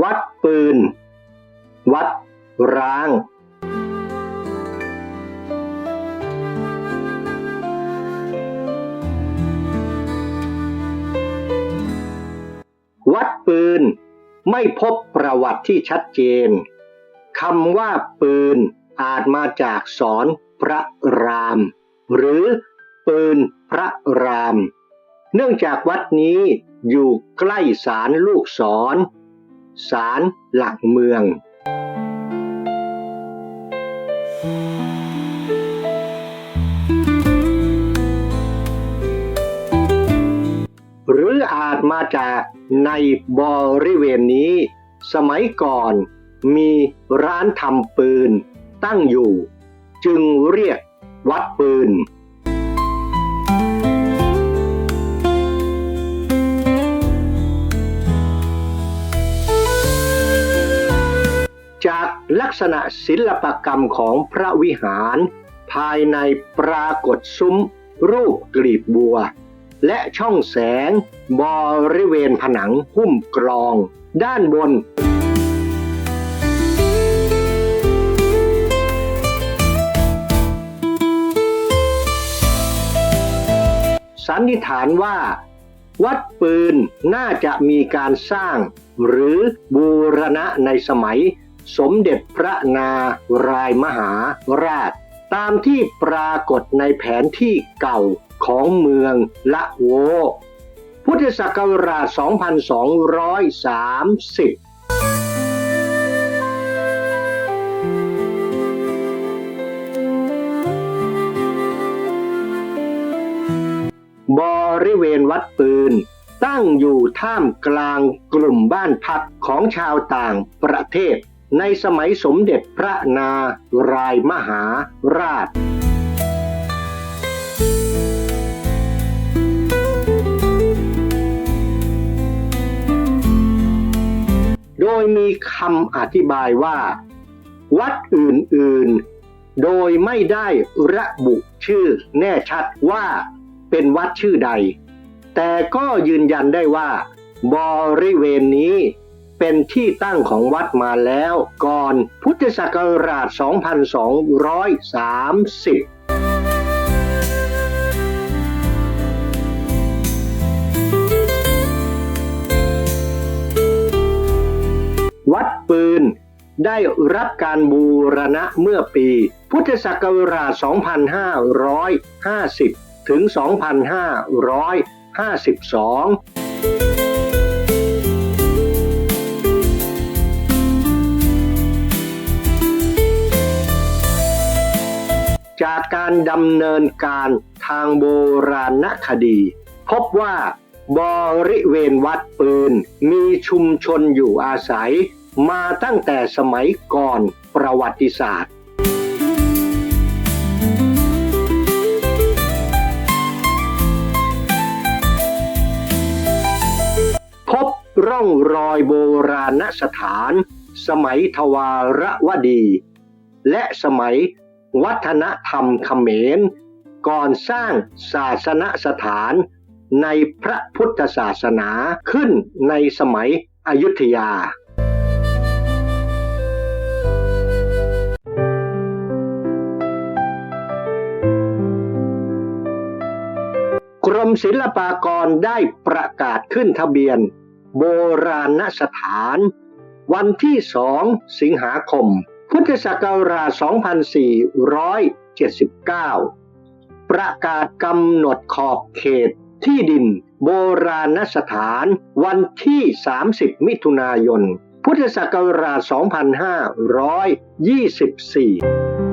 วัดปืน วัดร้าง วัดปืน ไม่พบประวัติที่ชัดเจนคำว่าปืนอาจมาจากสอนพระราม หรือปืนพระราม เนื่องจากวัดนี้อยู่ใกล้ศาลลูกศร ศาลหลักเมือง หรืออาจมาจากในบริเวณนี้ สมัยก่อนมีร้านทำปืนตั้งอยู่ จึงเรียกวัดปืน จากลักษณะศิลปกรรมของพระวิหาร ภายในปรากฏซุ้ม รูปกลีบบัว และช่องแสงบริเวณผนังหุ้มกรอง ด้านบน สันนิษฐานว่า วัดปืนน่าจะมีการสร้าง หรือบูรณะในสมัย สมเด็จพระนารายมหาราช ตามที่ปรากฏในแผนที่เก่าของเมืองละโว พุทธศักราช 2230บริเวณวัดปืน ตั้งอยู่ท่ามกลางกลุ่มบ้านพักของชาวต่างประเทศ ในสมัยสมเด็จพระนารายมหาราชโดยมีคำอธิบายว่า วัดอื่นๆ โดยไม่ได้ระบุชื่อแน่ชัดว่าเป็นวัดชื่อใด แต่ก็ยืนยันได้ว่า บริเวณนี้ เป็นที่ตั้งของวัดมาแล้ว ก่อนพุทธศักราช 2230วัดปืนได้รับการบูรณะเมื่อปี พุทธศักราช 2550 ถึง 2552 การดำเนินการทางโบราณคดี พบว่าบริเวณวัดปืน มีชุมชนอยู่อาศัย มาตั้งแต่สมัยก่อนประวัติศาสตร์พบร่องรอยโบราณสถาน สมัยทวารวดี และสมัย วัฒนธรรมเขมร ก่อนสร้างศาสนสถานในพระพุทธศาสนาขึ้นในสมัยอยุธยากรมศิลปากรได้ประกาศขึ้นทะเบียน โบราณสถาน วันที่2สิงหาคม พุทธศักราช 2479 ประกาศกำหนดขอบเขตที่ดินโบราณสถานวันที่ 30 มิถุนายน พุทธศักราช 2524